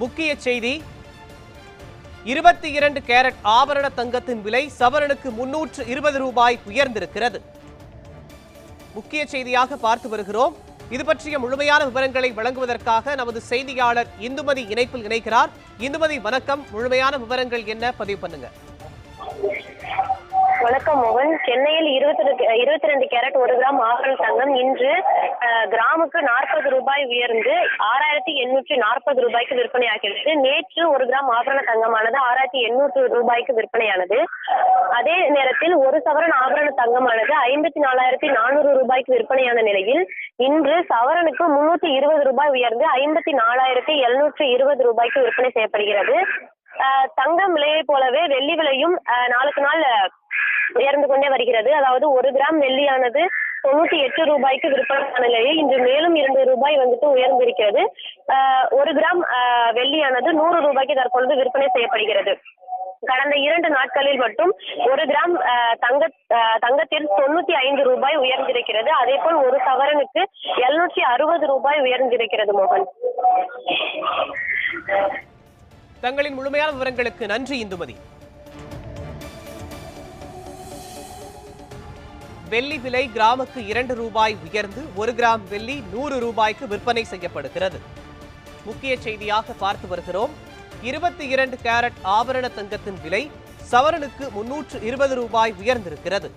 முக்கிய செய்தி. இருபத்தி இரண்டு கேரட் ஆபரண தங்கத்தின் விலை சவரனுக்கு முன்னூற்று இருபது ரூபாய் உயர்ந்திருக்கிறது. முக்கிய செய்தியாக பார்த்து வருகிறோம். இது பற்றிய முழுமையான விவரங்களை வழங்குவதற்காக நமது செய்தியாளர் இந்துமதி இணைப்பில் இணைக்கிறார் இந்துமதி வணக்கம். முழுமையான விவரங்கள் என்ன? பதிவு பண்ணுங்க. சென்னையில் இருபத்தி இருபத்தி ரெண்டு கேரட் ஒரு கிராம் ஆபரண தங்கம் இன்று கிராமுக்கு நாற்பது ரூபாய் உயர்ந்து ஆறாயிரத்தி எண்ணூற்றி நாற்பது ரூபாய்க்கு விற்பனையாகிறது. நேற்று ஒரு கிராம் ஆபரண தங்கமானது ஆறாயிரத்தி எண்ணூற்று ரூபாய்க்கு விற்பனையானது. அதே நேரத்தில் ஒரு சவரன் ஆபரண தங்கமானது ஐம்பத்தி நாலாயிரத்தி நானூறு ரூபாய்க்கு விற்பனையான நிலையில் இன்று சவரனுக்கு முன்னூத்தி இருபது ரூபாய் உயர்ந்து ஐம்பத்தி நாலாயிரத்தி எழுநூற்றி இருபது ரூபாய்க்கு விற்பனை செய்யப்படுகிறது. தங்கம் விலையை போலவே வெள்ளி விலையும் அஹ், நாளுக்கு நாள் உயர்ந்து கொண்டே வருகிறது. அதாவது ஒரு கிராம் வெள்ளியானது தொண்ணூத்தி எட்டு ரூபாய்க்கு விற்பனையான நிலையில் இன்று மேலும் இரண்டு ரூபாய் வந்துட்டு உயர்ந்திருக்கிறது. ஒரு கிராம் ஆஹ் வெள்ளியானது நூறு ரூபாய்க்கு தற்பொழுது விற்பனை செய்யப்படுகிறது. கடந்த இரண்டு நாட்களில் மட்டும் ஒரு கிராம் ஆஹ் தங்க ஆஹ் தங்கத்தில் தொண்ணூத்தி ஐந்து ரூபாய் உயர்ந்திருக்கிறது. அதே போல் ஒரு சவரனுக்கு எழுநூற்றி அறுபது ரூபாய் உயர்ந்திருக்கிறது மோகன். தங்களின் முழுமையான விவரங்களுக்கு நன்றி இந்துமதி. வெள்ளி விலை கிராமுக்கு இரண்டு ரூபாய் உயர்ந்து ஒரு கிராம் வெள்ளி நூறு ரூபாய்க்கு விற்பனை செய்யப்படுகிறது. முக்கிய செய்தியாக பார்த்து வருகிறோம். இருபத்தி இரண்டு கேரட் ஆபரண தங்கத்தின் விலை சவரனுக்கு முன்னூற்று இருபது ரூபாய் உயர்ந்திருக்கிறது.